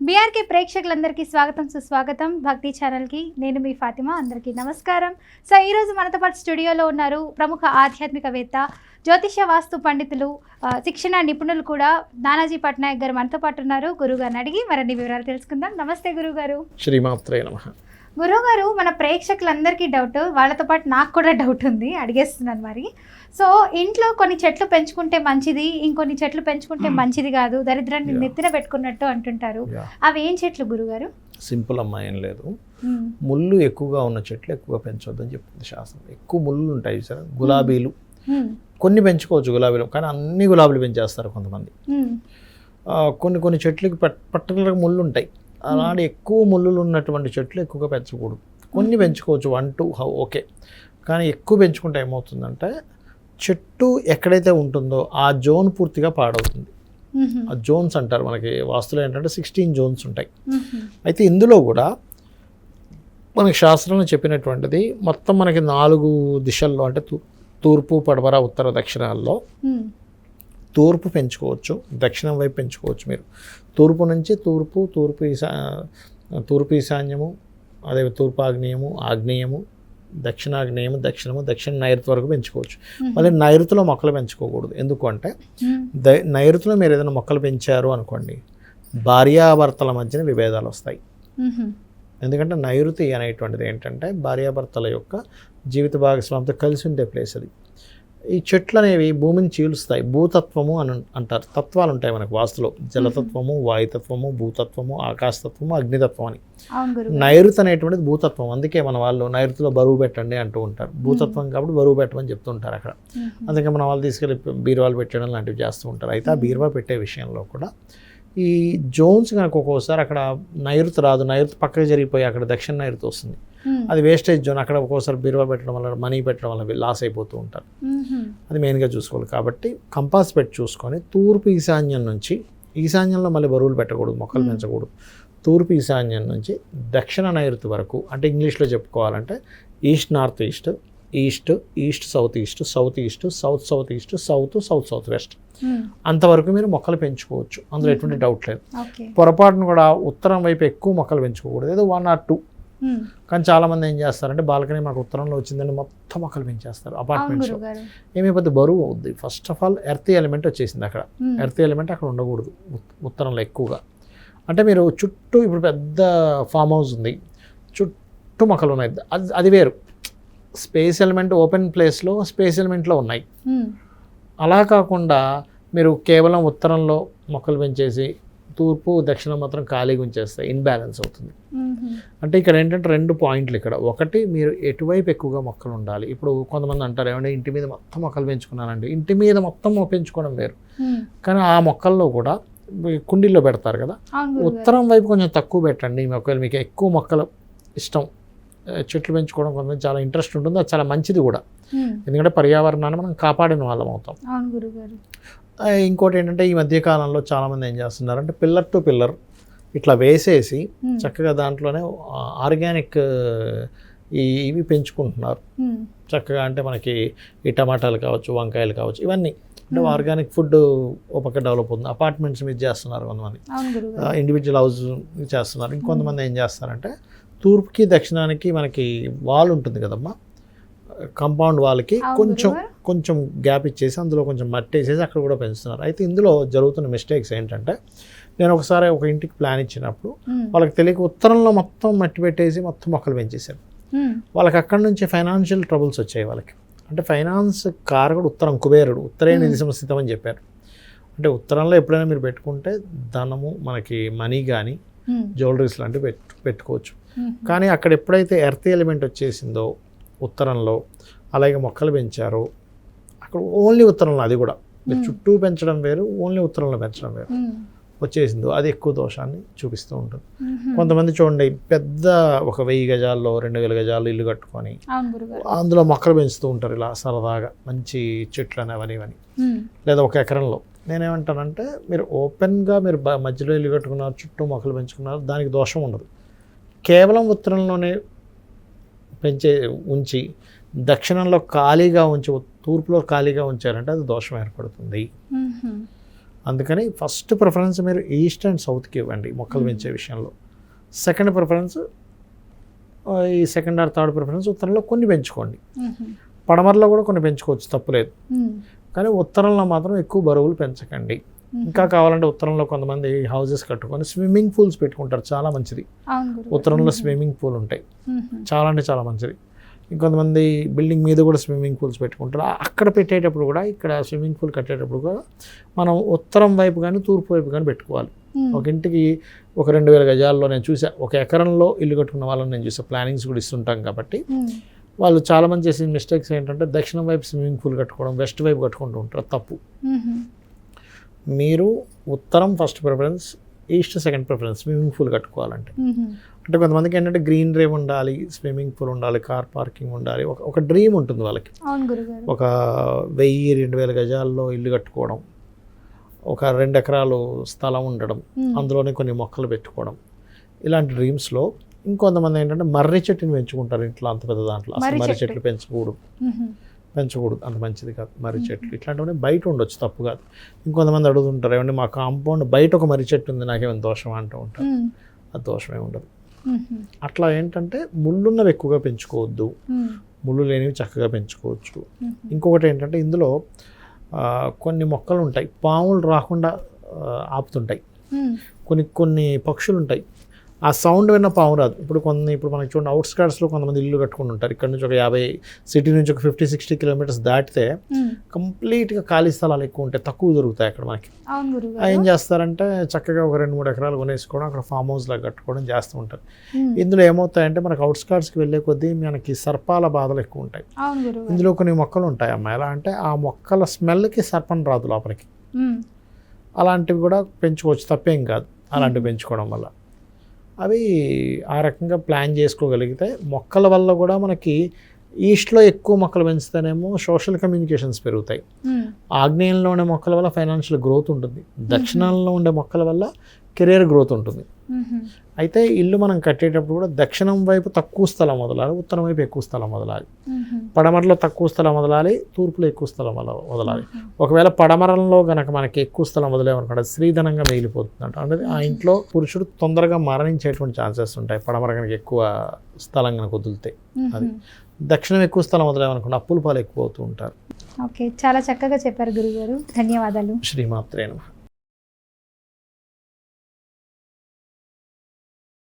BRK ప్రేక్షకులందరికీ స్వాగతం సుస్వాగతం. భక్తి ఛానల్కి నేను మీ ఫాతిమా. అందరికీ నమస్కారం. సో ఈరోజు మనతో పాటు స్టూడియోలో ఉన్నారు ప్రముఖ ఆధ్యాత్మికవేత్త జ్యోతిష్య వాస్తు పండితులు శిక్షణ నిపుణులు కూడా నానాజీ పట్నాయక్ గారు మనతో పాటు ఉన్నారు. గురుగారిని అడిగి మరిన్ని వివరాలు తెలుసుకుందాం. నమస్తే గురుగారు శ్రీమాత్రే నమ. గురువుగారు మన ప్రేక్షకులందరికీ డౌట్. వాళ్ళతో పాటు నాకు కూడా డౌట్ ఉంది. అడిగేస్తున్నాను మరి. సో ఇంట్లో కొన్ని చెట్లు పెంచుకుంటే మంచిది ఇంకొన్ని చెట్లు పెంచుకుంటే మంచిది కాదు. దరిద్రాన్ని. నెత్తిన పెట్టుకున్నట్టు అంటుంటారు. అవి ఏం చెట్లు గురుగారు సింపుల్ అమ్మా ఏం లేదు. మ్మ్. ముళ్ళు ఎక్కువగా ఉన్న చెట్లు ఎక్కువగా పెంచొద్దని చెప్తుంది శాస్త్రం. ఎక్కువ ముళ్ళు ఉంటాయి సార్ గులాబీలు. మ్మ్. కొన్ని పెంచుకోవచ్చు గులాబీలు కానీ అన్ని గులాబీలు పెంచేస్తారు కొంతమంది. కొన్ని కొన్ని చెట్లకి పర్టికులర్గా ముళ్ళు ఉంటాయి. అలాంటి ఎక్కువ ముళ్ళులు ఉన్నటువంటి చెట్లు ఎక్కువగా పెంచకూడదు. కొన్ని పెంచుకోవచ్చు. One two how okay. కానీ ఎక్కువ పెంచుకుంటే ఏమవుతుందంటే చెట్టు ఎక్కడైతే ఉంటుందో ఆ జోన్ పూర్తిగా పాడవుతుంది. ఆ జోన్స్ అంటారు మనకి. వాస్తులో ఏంటంటే సిక్స్టీన్ జోన్స్ ఉంటాయి. అయితే ఇందులో కూడా మనకి శాస్త్రంలో చెప్పినటువంటిది మొత్తం మనకి నాలుగు దిశల్లో అంటే తూర్పు పడమర ఉత్తర దక్షిణాల్లో. తూర్పు పెంచుకోవచ్చు దక్షిణం వైపు పెంచుకోవచ్చు మీరు. తూర్పు నుంచి తూర్పు తూర్పు ఈశా తూర్పు ఈశాన్యము అదే తూర్పు ఆగ్నేయము ఆగ్నేయము దక్షిణాగ్నేయము దక్షిణము దక్షిణ నైరుతి వరకు పెంచుకోవచ్చు. మళ్ళీ నైరుతిలో మొక్కలు పెంచుకోకూడదు. ఎందుకు అంటే నైరుతిలో మీరు ఏదైనా మొక్కలు పెంచారు అనుకోండి భార్యాభర్తల మధ్యన విభేదాలు వస్తాయి. ఎందుకంటే నైరుతి అనేటువంటిది ఏంటంటే భార్యాభర్తల యొక్క జీవిత భాగస్వామితో కలిసి ఉండే ప్లేస్ అది. ఈ చెట్లు అనేవి భూమిని చీలుస్తాయి. భూతత్వము అని అంటారు. తత్వాలు ఉంటాయి మనకు వాస్తులో. జలతత్వము వాయుతత్వము భూతత్వము ఆకాశతత్వము అగ్నితత్వం అని నైరుతి అనేటువంటిది భూతత్వం. అందుకే మన వాళ్ళు నైరుతిలో బరువు పెట్టండి అంటూ ఉంటారు. భూతత్వం కాబట్టి బరువు పెట్టమని చెప్తుంటారు అక్కడ. అందుకే మన వాళ్ళు తీసుకెళ్ళి బీరువాలు పెట్టడం లాంటివి చేస్తూ ఉంటారు. అయితే ఆ బీరువా పెట్టే విషయంలో కూడా ఈ జోన్స్ కనుక ఒక్కోసారి అక్కడ నైరుతి రాదు. నైరుతి పక్కకి జరిగిపోయి అక్కడ దక్షిణ నైరుతి వస్తుంది. అది వేస్టేజ్ జోన్ అక్కడ ఒక్కోసారి బీరువా పెట్టడం వల్ల మనీ పెట్టడం వల్ల లాస్ అయిపోతూ ఉంటారు. అది మెయిన్గా చూసుకోవాలి. కాబట్టి కంపాస్ పెట్టి చూసుకొని తూర్పు ఈశాన్యం నుంచి ఈశాన్యంలో మళ్ళీ బరువులు పెట్టకూడదు మొక్కలు Hmm. పెంచకూడదు. తూర్పు ఈశాన్యం నుంచి దక్షిణ నైరుతి వరకు అంటే ఇంగ్లీష్లో చెప్పుకోవాలంటే east north east east east south east south east south south east south south south west అంతవరకు మీరు మొక్కలు పెంచుకోవచ్చు. అందులో ఎటువంటి డౌట్ లేదు. పొరపాటును కూడా ఉత్తరం వైపు ఎక్కువ మొక్కలు పెంచుకోకూడదు. ఏదో వన్ ఆర్ టూ కానీ చాలామంది ఏం చేస్తారంటే బాల్కనీ మాకు ఉత్తరంలో వచ్చిందని మొత్తం మొక్కలు పెంచేస్తారు అపార్ట్మెంట్స్లో ఏమైపోతే బరువు అవుద్ది. First of all earth element వచ్చేసింది అక్కడ. ఎర్త్ ఎలిమెంట్ అక్కడ ఉండకూడదు ఉత్- ఉత్తరంలో ఎక్కువగా. అంటే మీరు చుట్టూ ఇప్పుడు పెద్ద ఫామ్ హౌస్ ఉంది. చుట్టూ మొక్కలు ఉన్నాయి. అది అది వేరు. స్పేస్ ఎలిమెంట్ ఓపెన్ ప్లేస్లో స్పేస్ ఎలిమెంట్లో ఉన్నాయి. అలా కాకుండా మీరు కేవలం ఉత్తరంలో మొక్కలు పెంచేసి తూర్పు దక్షిణం మాత్రం ఖాళీగా ఉంచేస్తాయి. ఇన్బ్యాలెన్స్ అవుతుంది. అంటే ఇక్కడ ఏంటంటే రెండు పాయింట్లు ఇక్కడ. ఒకటి మీరు ఎటువైపు ఎక్కువగా మొక్కలు ఉండాలి? ఇప్పుడు కొంతమంది అంటారు ఏమంటే ఇంటి మీద మొత్తం మొక్కలు పెంచుకున్నానండి. ఇంటి మీద మొత్తం పెంచుకోవడం వేరు. కానీ ఆ మొక్కల్లో కూడా కుండీల్లో పెడతారు కదా. ఉత్తరం వైపు కొంచెం తక్కువ పెట్టండి. ఒకవేళ మీకు ఎక్కువ మొక్కలు ఇష్టం. చెట్లు పెంచుకోవడం కొంచెం చాలా ఇంట్రెస్ట్ ఉంటుంది. అది చాలా మంచిది కూడా. ఎందుకంటే పర్యావరణాన్ని మనం కాపాడిన వాళ్ళం అవుతాం. ఇంకోటి ఏంటంటే ఈ మధ్య కాలంలో చాలామంది ఏం చేస్తున్నారంటే పిల్లర్ టు పిల్లర్ ఇట్లా వేసేసి మ్మ్. చక్కగా దాంట్లోనే ఆర్గానిక్ ఇవి పెంచుకుంటున్నారు మ్మ్. చక్కగా అంటే మనకి ఈ టమాటాలు కావచ్చు వంకాయలు కావచ్చు ఇవన్నీ అంటే Hmm. ఆర్గానిక్ ఫుడ్ ఓ పక్క డెవలప్ అవుతుంది అపార్ట్మెంట్స్ మీద చేస్తున్నారు కొంతమంది ఇండివిజువల్ హౌస్ చేస్తున్నారు ఇంకొంతమంది ఏం చేస్తారంటే తూర్పుకి దక్షిణానికి మనకి వాల్ ఉంటుంది కదమ్మా కాంపౌండ్ వాళ్ళకి కొంచెం. కొంచెం గ్యాప్ ఇచ్చేసి అందులో కొంచెం మట్టి వేసేసి అక్కడ కూడా పెంచుతున్నారు అయితే ఇందులో జరుగుతున్న మిస్టేక్స్ ఏంటంటే నేను ఒకసారి ఒక ఇంటికి ప్లాన్ ఇచ్చినప్పుడు. వాళ్ళకి తెలియక ఉత్తరంలో మొత్తం మట్టి పెట్టేసి మొత్తం మొక్కలు పెంచేశారు. వాళ్ళకి అక్కడి నుంచి ఫైనాన్షియల్ ట్రబుల్స్ వచ్చాయి వాళ్ళకి అంటే ఫైనాన్స్ కారకుడు ఉత్తరం కుబేరుడు ఉత్తరే నిధి సంస్థితం అని చెప్పారు అంటే ఉత్తరంలో ఎప్పుడైనా మీరు పెట్టుకుంటే ధనము మనకి మనీ కానీ. జ్యువెలరీస్ లాంటివి పెట్టు పెట్టుకోవచ్చు. కానీ అక్కడ ఎప్పుడైతే ఎర్త్ ఎలిమెంట్ వచ్చేసిందో ఉత్తరంలో అలాగే మొక్కలు పెంచారో అక్కడ ఓన్లీ ఉత్తరంలో అది కూడా. మీరు. చుట్టూ పెంచడం వేరు ఓన్లీ ఉత్తరంలో పెంచడం వేరు. వచ్చేసిందో. అది ఎక్కువ దోషాన్ని చూపిస్తూ ఉంటుంది. కొంతమంది చూడండి పెద్ద ఒక వెయ్యి గజాల్లో రెండు వేల గజాల్లో ఇల్లు కట్టుకొని అందులో మొక్కలు పెంచుతూ ఉంటారు ఇలా సరదాగా. మంచి చెట్లు అని. అవని ఇవని. లేదా ఒక ఎకరంలో. నేనేమంటానంటే మీరు ఓపెన్గా మీరు మధ్యలో ఇల్లు కట్టుకున్నారు చుట్టూ మొక్కలు పెంచుకున్నారు దానికి దోషం ఉండదు. కేవలం ఉత్తరంలోనే పెంచే ఉంచి దక్షిణంలో ఖాళీగా ఉంచి తూర్పులో ఖాళీగా ఉంచారంటే అది దోషం ఏర్పడుతుంది. అందుకని ఫస్ట్ ప్రిఫరెన్స్ మీరు ఈస్ట్ అండ్ సౌత్కి ఇవ్వండి మొక్కలు పెంచే విషయంలో సెకండ్ ప్రిఫరెన్స్ ఈ సెకండ్ ఆర్ థర్డ్ ప్రిఫరెన్స్ ఉత్తరంలో కొన్ని పెంచుకోండి. పడమరలో కూడా కొన్ని పెంచుకోవచ్చు తప్పులేదు. కానీ ఉత్తరంలో మాత్రం ఎక్కువ బరువులు పెంచకండి. ఇంకా కావాలంటే ఉత్తరంలో కొంతమంది హౌసెస్ కట్టుకొని స్విమ్మింగ్ పూల్స్ పెట్టుకుంటారు చాలా మంచిది. ఉత్తరంలో మ్మ్. స్విమ్మింగ్ పూల్ ఉంటాయి. చాలా అంటే చాలా మంచిది ఇంకొంతమంది బిల్డింగ్ మీద కూడా స్విమ్మింగ్ పూల్స్ పెట్టుకుంటారు అక్కడ పెట్టేటప్పుడు కూడా ఇక్కడ స్విమ్మింగ్ పూల్ కట్టేటప్పుడు కూడా మనం ఉత్తరం వైపు కానీ తూర్పు వైపు కానీ పెట్టుకోవాలి. ఒక ఇంటికి ఒక రెండు వేల గజాల్లో నేను చూసా ఒక ఎకరంలో ఇల్లు కట్టుకున్న వాళ్ళని నేను చూసా ప్లానింగ్స్ కూడా ఇస్తుంటాం కాబట్టి. వాళ్ళు చాలామంది చేసిన మిస్టేక్స్ ఏంటంటే దక్షిణం వైపు స్విమ్మింగ్ పూల్ కట్టుకోవడం వెస్ట్ వైపు కట్టుకుంటూ ఉంటారు తప్పు. మీరు ఉత్తరం first preference east second preference swimming pool కట్టుకోవాలంటే. అంటే కొంతమందికి ఏంటంటే గ్రీన్ రేవ్ ఉండాలి స్విమ్మింగ్ పూల్ ఉండాలి కార్ పార్కింగ్ ఉండాలి ఒక ఒక డ్రీమ్ ఉంటుంది వాళ్ళకి ఒక వెయ్యి రెండు వేల గజాల్లో ఇల్లు కట్టుకోవడం ఒక రెండు ఎకరాలు స్థలం ఉండడం. అందులోనే కొన్ని మొక్కలు పెట్టుకోవడం ఇలాంటి డ్రీమ్స్లో ఇంకొంతమంది ఏంటంటే మర్రి చెట్టుని పెంచుకుంటారు ఇంట్లో అంత పెద్ద దాంట్లో అసలు మర్రి. చెట్లు పెంచకూడదు. పెంచకూడదు. అంత మంచిది కాదు. మర్రి చెట్లు ఇట్లాంటివన్నీ బయట ఉండొచ్చు తప్పు కాదు. ఇంకొంతమంది అడుగుతుంటారు ఏమంటే మా కాంపౌండ్ బయట ఒక మర్రి చెట్టు ఉంది నాకేమైనా దోషం అంటూ ఉంటారు. అది దోషమే ఉండదు. అట్లా ఏంటంటే ముళ్ళున్నవి ఎక్కువగా పెంచుకోవద్దు. ముళ్ళు లేనివి చక్కగా పెంచుకోవచ్చు. ఇంకొకటి ఏంటంటే ఇందులో ఆ, కొన్ని మొక్కలు ఉంటాయి పాములు రాకుండా ఆ, ఆపుతుంటాయి. కొన్ని కొన్ని పక్షులు ఉంటాయి ఆ సౌండ్ విన్న పాము రాదు. ఇప్పుడు కొన్ని ఇప్పుడు మనకి చూడండి అవుట్స్కర్ట్స్లో కొంతమంది ఇల్లు కట్టుకుని ఉంటారు. ఇక్కడ నుంచి ఒక యాభై సిటీ నుంచి ఒక ఫిఫ్టీ సిక్స్టీ కిలోమీటర్స్ దాటితే. కంప్లీట్గా ఖాళీ స్థలాలు ఎక్కువ ఉంటాయి. తక్కువ దొరుకుతాయి అక్కడ మనకి. ఏం చేస్తారంటే చక్కగా ఒక రెండు మూడు ఎకరాలు కొనేసుకోవడం అక్కడ ఫామ్ హౌస్ లాగా కట్టుకోవడం చేస్తూ ఉంటారు. ఇందులో ఏమవుతాయంటే మనకు అవుట్స్కర్ట్స్కి వెళ్ళే కొద్దీ మనకి సర్పాల బాధలు ఎక్కువ ఉంటాయి. ఇందులో కొన్ని మొక్కలు ఉంటాయి అమ్మ. ఎలా అంటే ఆ మొక్కల స్మెల్కి సర్పం రాదు లోపలికి. అలాంటివి కూడా పెంచుకోవచ్చు. తప్పేం కాదు. అలాంటివి పెంచుకోవడం వల్ల. అవి ఆ రకంగా ప్లాన్ చేసుకోగలిగితే మొక్కల వల్ల కూడా మనకి ఈస్ట్లో ఎక్కువ మొక్కలు పెంచితేనేమో సోషల్ కమ్యూనికేషన్స్ పెరుగుతాయి. ఆగ్నేయంలో ఉండే మొక్కల వల్ల ఫైనాన్షియల్ గ్రోత్ ఉంటుంది దక్షిణంలో ఉండే మొక్కల వల్ల కెరియర్ గ్రోత్ ఉంటుంది. అయితే ఇల్లు మనం కట్టేటప్పుడు కూడా దక్షిణం వైపు తక్కువ స్థలం వదలాలి ఉత్తరం వైపు ఎక్కువ స్థలం వదలాలి. పడమరలో తక్కువ స్థలం వదలాలి తూర్పులో ఎక్కువ స్థలం వద- వదలాలి. ఒకవేళ పడమరంలో గనక మనకి ఎక్కువ స్థలం వదిలేమనుకోండి స్త్రీధనంగా మిగిలిపోతుందంట. అంటే ఆ ఇంట్లో పురుషుడు తొందరగా మరణించేటువంటి ఛాన్సెస్ ఉంటాయి పడమర కనుక ఎక్కువ స్థలం కనుక వదిలితే. అది. దక్షిణం ఎక్కువ స్థలం వదిలేమనుకోండి అప్పుల పాలు ఎక్కువ అవుతూ ఉంటారు. ఓకే చాలా చక్కగా చెప్పారు గురుగారు. ధన్యవాదాలు. శ్రీమాత్రే నమః.